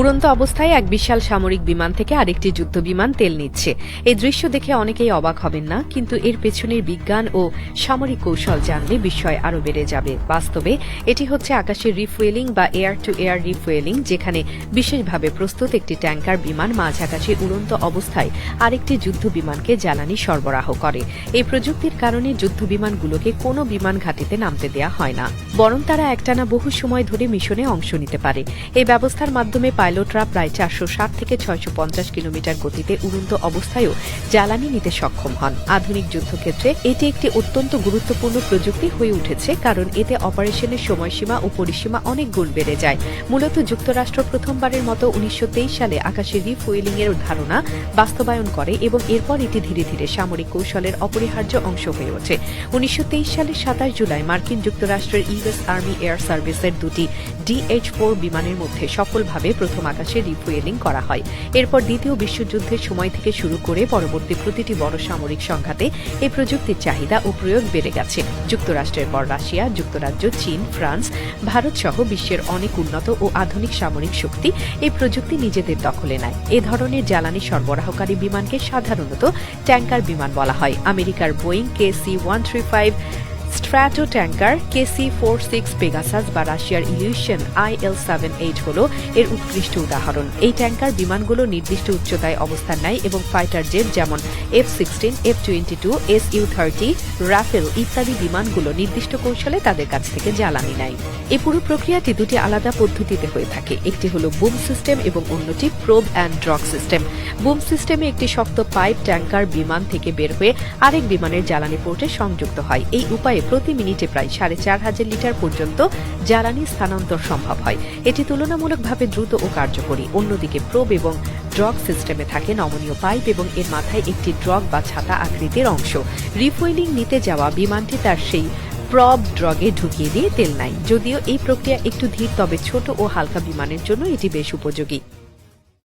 উড়ন্ত অবস্থায় এক বিশাল সামরিক বিমান থেকে আরেকটি যুদ্ধ বিমান তেল নিচ্ছে। এই দৃশ্য দেখে অনেকেই অবাক হবেন না, কিন্তু এর পেছনের বিজ্ঞান ও সামরিক কৌশল জানলে বিস্ময় আরও বেড়ে যাবে। বাস্তবে, এটি হচ্ছে আকাশের রিফুয়েলিং বা এয়ার টু এয়ার রিফুয়েলিং, যেখানে বিশেষভাবে প্রস্তুত একটি ট্যাঙ্কার বিমান মাঝ আকাশে উড়ন্ত অবস্থায় আরেকটি যুদ্ধ বিমানকে জ্বালানি সরবরাহ করে। এই প্রযুক্তির কারণে যুদ্ধ বিমানগুলোকে কোনো বিমান ঘাঁটিতে নামতে দেয়া হয় না। বরং তারা একটানা বহু সময় ধরে মিশনে অংশ নিতে পারে। এই ব্যবস্থার মাধ্যমে পাইলটরা প্রায় চারশো ষাট থেকে ছয়শো পঞ্চাশ কিলোমিটার গতিতে উড়ন্ত অবস্থায়ও জ্বালানি নিতে সক্ষম হন। আধুনিক যুদ্ধক্ষেত্রে এটি একটি অত্যন্ত গুরুত্বপূর্ণ প্রযুক্তি হয়ে উঠেছে কারণ এতে অপারেশনের সময়সীমা ও পরিসীমা অনেক গুণ বেড়ে যায়। মূলত যুক্তরাষ্ট্র প্রথমবারের মতো উনিশশো তেইশ সালে আকাশে রিফুয়েলিং এর ধারণা বাস্তবায়ন করে এবং এরপর এটি ধীরে ধীরে সামরিক কৌশলের অপরিহার্য অংশ হয়ে ওঠে। উনিশশো তেইশ সালের সাতাশ জুলাই মার্কিন যুক্তরাষ্ট্রের ইউএস আর্মি এয়ার সার্ভিসের দুটি ডিএইচ ফোর বিমানের মধ্যে সফলভাবে প্রথম আকাশে রিফুয়েলিং করা হয়। এরপর দ্বিতীয় বিশ্বযুদ্ধের সময় থেকে শুরু করে পরবর্তী প্রতিটি বড় সামরিক সংঘাতে এই প্রযুক্তির চাহিদা ও প্রয়োগ বেড়ে গেছে। যুক্তরাষ্ট্রের পর রাশিয়া, যুক্তরাজ্য, চীন, ফ্রান্স, ভারত সহ বিশ্বের অনেক উন্নত ও আধুনিক সামরিক শক্তি এই প্রযুক্তি নিজেদের দখলে নেয়। এ ধরনের জ্বালানি সরবরাহকারী বিমানকে সাধারণত ট্যাঙ্কার বিমান বলা হয়। আমেরিকার Boeing K C one three five Stratotanker KC four six Pegasus বা রাশিয়ার Ilyushin I L seven eight হল এর উৎকৃষ্ট উদাহরণ। এই ট্যাঙ্কার বিমানগুলো নির্দিষ্ট উচ্চতায় অবস্থান নেয় এবং ফাইটার জেট যেমন F sixteen, F twenty two, S U thirty, Rafale ইত্যাদি বিমানগুলো নির্দিষ্ট কৌশলে তাদের কাছ থেকে জ্বালানি নেয়। এই পুরো প্রক্রিয়াটি দুটি আলাদা পদ্ধতিতে হয়ে থাকে। একটি হল বুম সিস্টেম এবং অন্যটি probe and drogue system. Boom সিস্টেমে একটি শক্ত পাইপ ট্যাঙ্কার বিমান থেকে বের হয়ে আরেক বিমানের জ্বালানি পোর্টে সংযুক্ত হয়। এই উপায়ে প্রতি মিনিটে প্রায় সাড়ে চার হাজার লিটার পর্যন্ত জ্বালানি স্থানান্তর সম্ভব হয়। এটি তুলনামূলকভাবে দ্রুত ও কার্যকরী। অন্যদিকে প্রোব এবং ড্রগ সিস্টেমে থাকে নমনীয় পাইপ এবং এর মাথায় একটি ড্রগ বা ছাতা আকৃতির অংশ। রিফুয়েলিং নিতে যাওয়া বিমানটি তার সেই প্রব ড্রগে ঢুকিয়ে দিয়ে তেল নেয়। যদিও এই প্রক্রিয়া একটু ধীর, তবে ছোট ও হালকা বিমানের জন্য এটি বেশ উপযোগী।